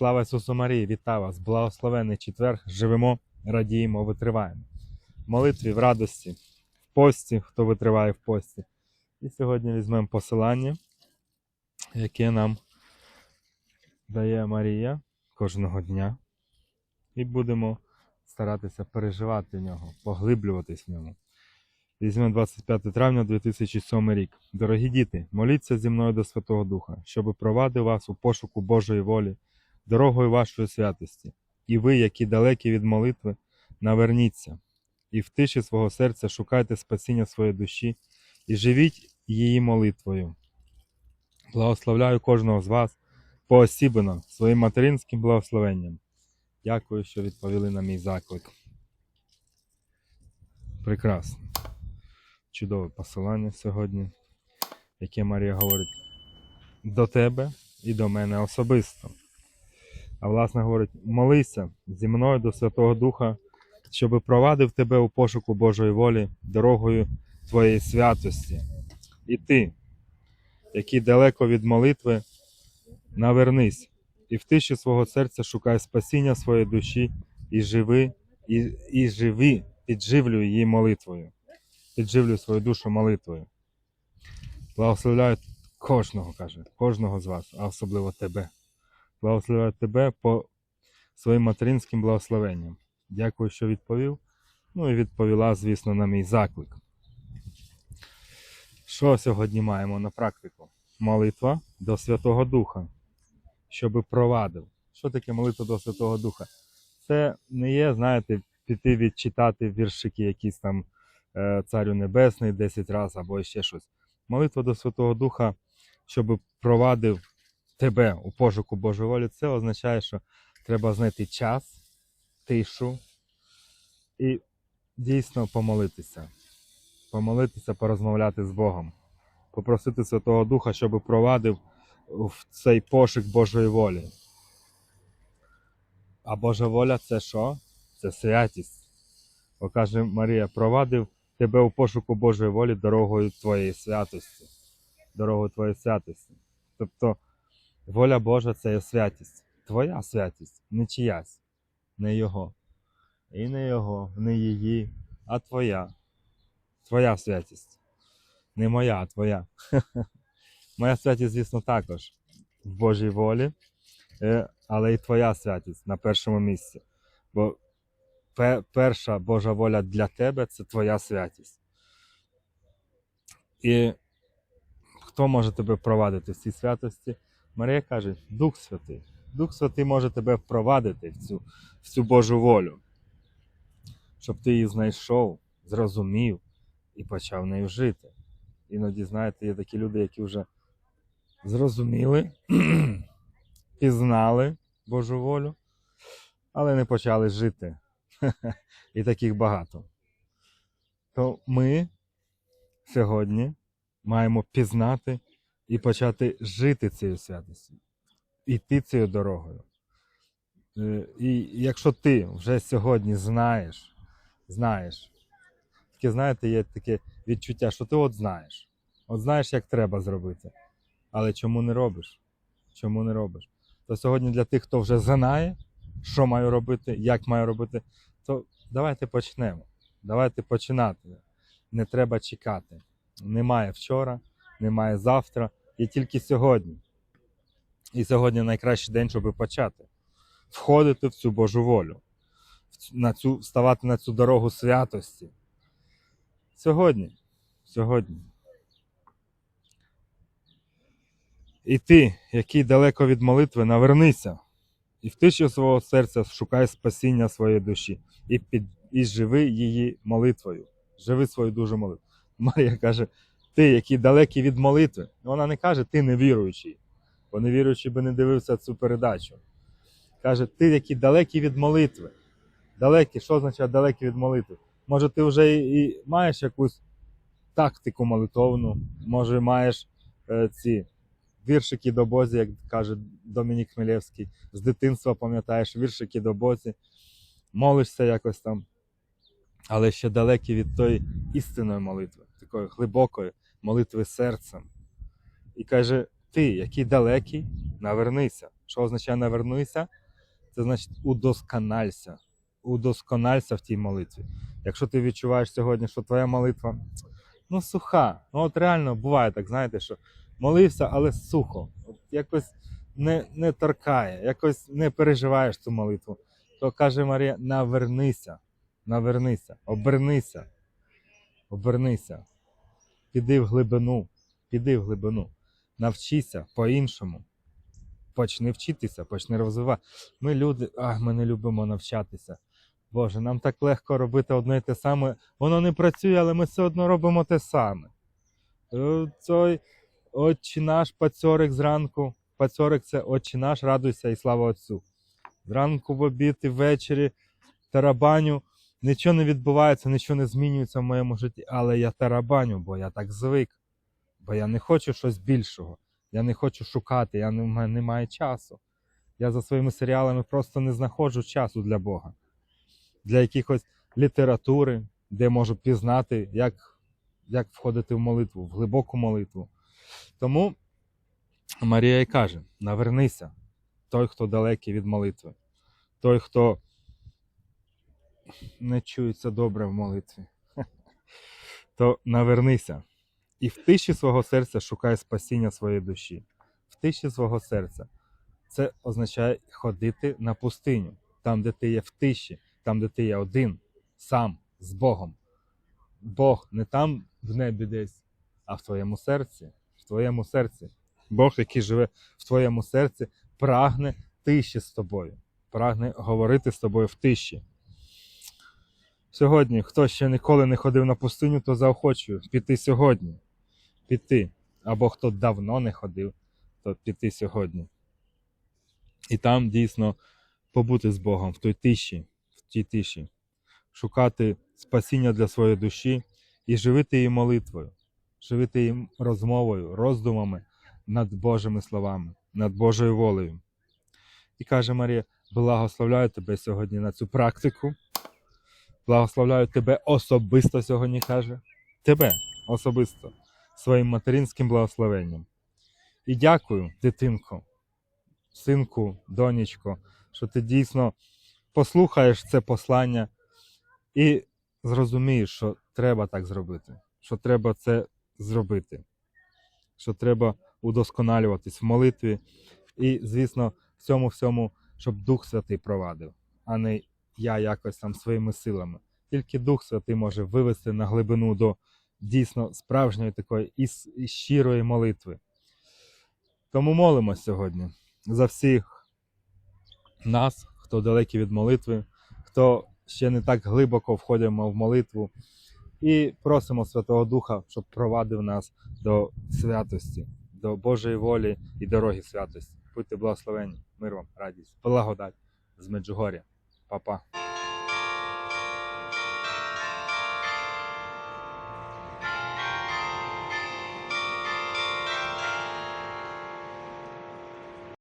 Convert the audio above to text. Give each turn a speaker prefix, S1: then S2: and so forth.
S1: Слава Ісусу Марії, вітаю вас! Благословений четвер! Живемо, радіємо, витриваємо. В молитві, в радості, в пості, хто витриває в пості. І сьогодні візьмемо посилання, яке нам дає Марія кожного дня. І будемо старатися переживати в нього, поглиблюватись в ньому. Візьмемо 25 травня 2007 рік. Дорогі діти, моліться зі мною до Святого Духа, щоб провадив вас у пошуку Божої волі, дорогою вашої святості. І ви, які далекі від молитви, наверніться, і в тиші свого серця шукайте спасіння своєї душі і живіть її молитвою. Благословляю кожного з вас поосібно своїм материнським благословенням. Дякую, що відповіли на мій заклик. Прекрасно. Чудове посилання сьогодні, яке Марія говорить до тебе і до мене особисто. А власне говорить: молися зі мною до Святого Духа, щоб провадив тебе у пошуку Божої волі дорогою твоєї святості. І ти, який далеко від молитви, навернись і в тиші свого серця шукай спасіння своєї душі і живи, і, і живи, підживлюй її молитвою. Підживлюй свою душу молитвою. Благословляю кожного, каже, кожного з вас, а особливо тебе. Благословляю тебе по своїм материнським благословенням. Дякую, що відповів. Ну і відповіла, звісно, на мій заклик. Що сьогодні маємо на практику? Молитва до Святого Духа, щоб провадив. Що таке молитва до Святого Духа? Це не є, знаєте, піти відчитати віршики, якісь там е, Царю Небесний 10 разів або ще щось. Молитва до Святого Духа, щоб провадив тебе у пошуку Божої волі, це означає, що треба знайти час, тишу і дійсно помолитися. Помолитися, порозмовляти з Богом, попросити Святого Духа, щоб провадив в цей пошук Божої волі. А Божа воля це що? Це святість. Бо каже Марія, провадив тебе у пошуку Божої волі дорогою твоєї святості. Дорогою твоєї святості. Тобто воля Божа це є святість. Твоя святість, не чиясь, не його. І не його, не її, а твоя. Твоя святість. Не моя, а твоя. Моя святість, звісно, також в Божій волі, е, але і твоя святість на першому місці. Бо перша Божа воля для тебе це твоя святість. І хто може тебе впровадити в цій святості? Марія каже, Дух Святий. Дух Святий може тебе впровадити в цю, в цю Божу волю, щоб ти її знайшов, зрозумів і почав нею жити. Іноді, знаєте, є такі люди, які вже зрозуміли, пізнали Божу волю, але не почали жити. І таких багато. То ми сьогодні маємо пізнати і почати жити цією святістю, йти цією дорогою. Е, І якщо ти вже сьогодні знаєш, знаєш, таке, знаєте, є таке відчуття, що ти от знаєш. От знаєш, як треба зробити. Але чому не робиш? Чому не робиш? То сьогодні для тих, хто вже знає, що маю робити, як маю робити, то давайте почнемо. Давайте починати. Не треба чекати. Немає вчора, немає завтра, є тільки сьогодні. І сьогодні найкращий день, щоб почати. Входити в цю Божу волю, на цю, вставати на цю дорогу святості. Сьогодні. Сьогодні. І ти, який далеко від молитви, навернися і в тиші свого серця шукай спасіння своєї душі і, під, і живи її молитвою. Живи свою дуже молитву. Марія каже: ти, який далекий від молитви. Вона не каже, ти невіруючий, бо невіруючий би не дивився цю передачу. Каже, ти, який далекий від молитви. Далекий, що означає далекий від молитви? Може, ти вже і, і маєш якусь тактику молитовну, може, маєш е, ці віршики до Бозі, як каже Домінік Хмелєвський, з дитинства пам'ятаєш віршики до Бозі, молишся якось там, але ще далекий від тої істинної молитви, такої глибокої молитви серцем. І каже: ти, який далекий, навернися, Що означає навернуйся? Це значить удоскональся. Удоскональся в тій молитві. Якщо ти відчуваєш сьогодні, що твоя молитва ну, суха. Ну от реально буває так, знаєте, що молився, але сухо. От якось не, не торкає, якось не переживаєш цю молитву. То каже Марія: навернися, навернися, обернися, обернися. Піди в глибину, піди в глибину, навчися по-іншому. Почни вчитися, почни розвивати. Ми люди, а ми не любимо навчатися. Боже, нам так легко робити одне і те саме. Воно не працює, але ми все одно робимо те саме. Е, Цей отче наш пацьорик зранку. Пацьорик це отче наш, радуйся і слава Отцю. Зранку в обід і ввечері тарабаню. Нічого не відбувається, нічого не змінюється в моєму житті, але я тарабаню, бо я так звик. Бо я не хочу щось більшого. Я не хочу шукати, я не, в мене часу. Я за своїми серіалами просто не знаходжу часу для Бога. Для якихось літератури, де можу пізнати, як, як входити в молитву, в глибоку молитву. Тому Марія й каже: навернися, той, хто далекий від молитви, той, хто не чується добре в молитві, то навернися. І в тиші свого серця шукай спасіння своєї душі. В тиші свого серця. Це означає ходити на пустиню, там, де ти є в тиші, там, де ти є один, сам, з Богом. Бог не там в небі десь, а в твоєму серці. В твоєму серці. Бог, який живе в твоєму серці, прагне тиші з тобою, прагне говорити з тобою в тиші. Сьогодні, хто ще ніколи не ходив на пустиню, то заохочую піти сьогодні. Піти. Або хто давно не ходив, то піти сьогодні. І там дійсно побути з Богом в той тиші, в тій тиші, шукати спасіння для своєї душі і живити її молитвою, живити її розмовою, роздумами над Божими словами, над Божою волею. І каже Марія: благословляю тебе сьогодні на цю практику. Благословляю тебе особисто сьогодні каже. Тебе особисто своїм материнським благословенням. І дякую, дитинко, синку, донечко, що ти дійсно послухаєш це послання і зрозумієш, що треба так зробити, що треба це зробити, що треба удосконалюватись в молитві. І, звісно, в цьому всьому, щоб Дух Святий провадив, а не я якось там своїми силами. Тільки Дух Святий може вивести на глибину до дійсно справжньої такої і, щирої молитви. Тому молимось сьогодні за всіх нас, хто далекий від молитви, хто ще не так глибоко входимо в молитву, і просимо Святого Духа, щоб провадив нас до святості, до Божої волі і дороги святості. Будьте благословені, мир вам, радість, благодать з Меджугоря. Па-па.